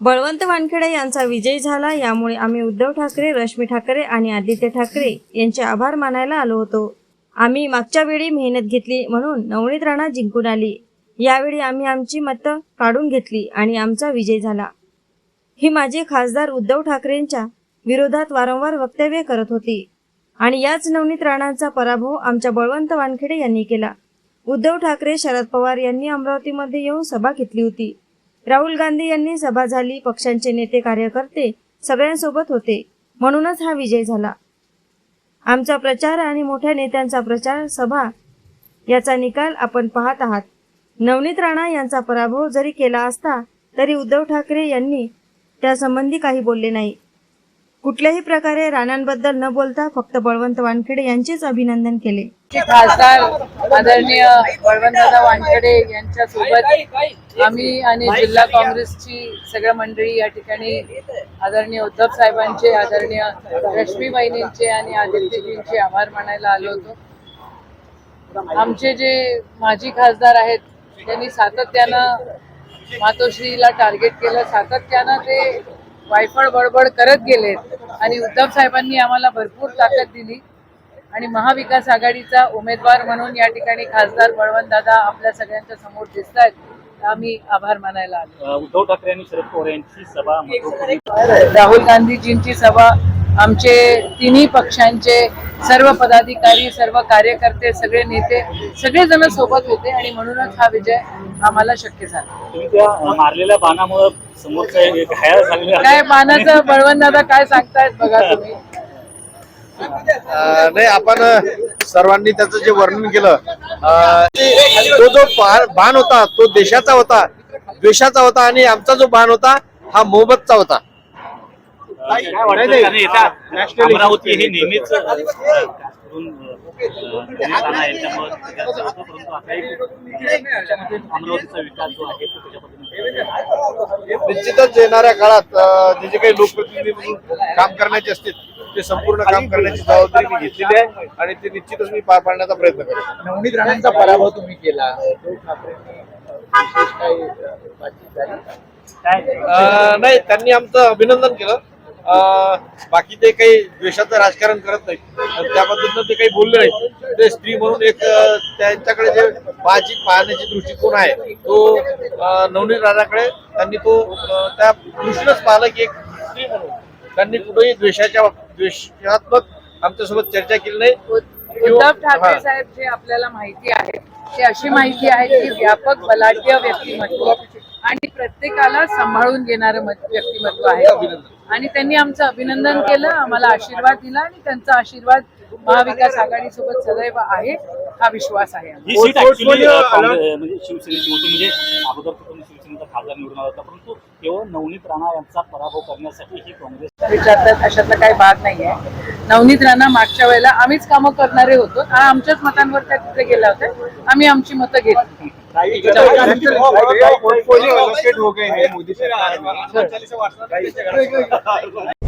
बळवंत वानखेडे यांचा विजय झाला. यामुळे आम्ही उद्धव ठाकरे रश्मी ठाकरे आणि आदित्य ठाकरे यांचे आभार मानायला आलो होतो. आम्ही मागच्या वेळी मेहनत घेतली म्हणून नवनीत राणा जिंकून आली. यावेळी आम्ही आमची मतं काढून घेतली आणि आमचा विजय झाला. ही माझे खासदार उद्धव ठाकरेंच्या विरोधात वारंवार वक्तव्य करत होती. आणि याच नवनीत राणांचा पराभव आमच्या बळवंत वानखेडे यांनी केला. उद्धव ठाकरे शरद पवार यांनी अमरावतीमध्ये येऊन सभा घेतली होती. राहुल गांधी यांनी सभा झाली पक्षांचे नेते कार्यकर्ते सगळ्यांसोबत होते. म्हणूनच हा विजय झाला. आमचा प्रचार आणि मोठ्या नेत्यांचा प्रचार सभा याचा निकाल आपण पाहत आहात. नवनीत राणा यांचा पराभव जरी केला असता तरी उद्धव ठाकरे यांनी त्यासंबंधी काही बोलले नाही. कुठल्याही प्रकारे राणांबद्दल न बोलता फक्त बळवंत वानखेडे यांचेच अभिनंदन केले. खासदार आदरणीय बळवंतदादा वानखेडे यांच्या सोबत आम्ही आणि जिल्हा काँग्रेसची सगळ्या मंडळी या ठिकाणी आदरणीय उद्धव साहेबांचे आदरणीय रश्मी बहिणींचे आणि आदित्यजींचे आभार मानायला आलो होतो. आमचे जे माजी खासदार आहेत त्यांनी सातत्यानं मातोश्रीला टार्गेट केलं. सातत्यानं ते वायफळ बडबड करत गेलेत आणि उद्धव साहेबांनी आम्हाला भरपूर ताकद दिली. आणि महाविकास आघाडीचा उमेदवार म्हणून या ठिकाणी खासदार बळवंतदादा आपल्या सगळ्यांच्या समोर दिसत आहेत. आम्ही आभार मानायला आलो. उद्धव ठाकरे आणि शरद पवार यांची सभा राहुल गांधीजींची सभा आमचे तिन्ही पक्षांचे सर्व पदाधिकारी सर्व कार्यकर्ते सगळे नेते सगळेजण सोबत होते आणि म्हणूनच हा विजय आम्हाला शक्य झाला. मारलेल्या बाणामुळे. काय मानाचं बळवंतदादा काय सांगतायत बघा तुम्ही. नाही आपण सर्वांनी त्याचं जे वर्णन केलं तो जो बाण होता तो देशाचा होता द्वेषाचा होता आणि आमचा जो बाण होता हा मोहब्बतचा होता. अमरावती हे नेहमीच निश्चितच येणाऱ्या काळात जे जे काही लोकप्रतिनिधी म्हणून काम करण्याचे असतील ते संपूर्ण काम करण्याची जबाबदारी मी घेतलेली आहे आणि ते निश्चितच मी पार पाडण्याचा प्रयत्न करेन. नवनीत राणांचा पराभव तुम्ही केला. उद्धव ठाकरेंनी विशेष काही अ, बातचीत झाली का? काय? अं, नाही त्यांनी आमचं अभिनंदन केलं. अं, बाकी ते काही द्वेषाचं राजकारण करत नाहीत. आणि त्या पद्धतीनं ते काही बोलले नाही ते स्त्री म्हणून एक अं, त्यांच्याकडे जे पाहायची पाहण्याची दृष्टिकोन आहे तो अं, नवनीत राणाकडे त्यांनी तो अं, त्या दृष्टीनंच पाहिलं की एक स्त्री म्हणून त्यांनी कुठेही द्वेषाच्या द्वेषात्मक आमच्यासोबत चर्चा केली नाही उद्धव. ठाकरे साहेब जे आपल्याला माहिती आहे ते अशी माहिती आहे की व्यापक बलाढ्य व्यक्तिमत्व आणि प्रत्येकाला सांभाळून घेणारं मत- व्यक्तिमत्व आहे. आणि त्यांनी आमचं अभिनंदन केलं आम्हाला आशीर्वाद दिला आणि त्यांचा आशीर्वाद महाविकास आघाडी सोबत सदैव आहे हा विश्वास आहे. ही सीट म्हणजे शिवसेनेची होती म्हणजे अगोदर तो कोणी शिवसेनेचा खासदार निवडून आला होता परंतु केवळ नवनीत राणा यांचा पराभव करण्यासाठी ही काँग्रेस विचारतात अशातला काही भाग नाहीये. नवनीत राणा मागच्या वेळेला आम्हीच कामं करणारे होतो. आणि आमच्याच मतांवर त्या तिथे गेल्या होत्या. आम्ही आमची मतं घेतली पोर्टफोलियो हो गए हैं मोदी सरकार में।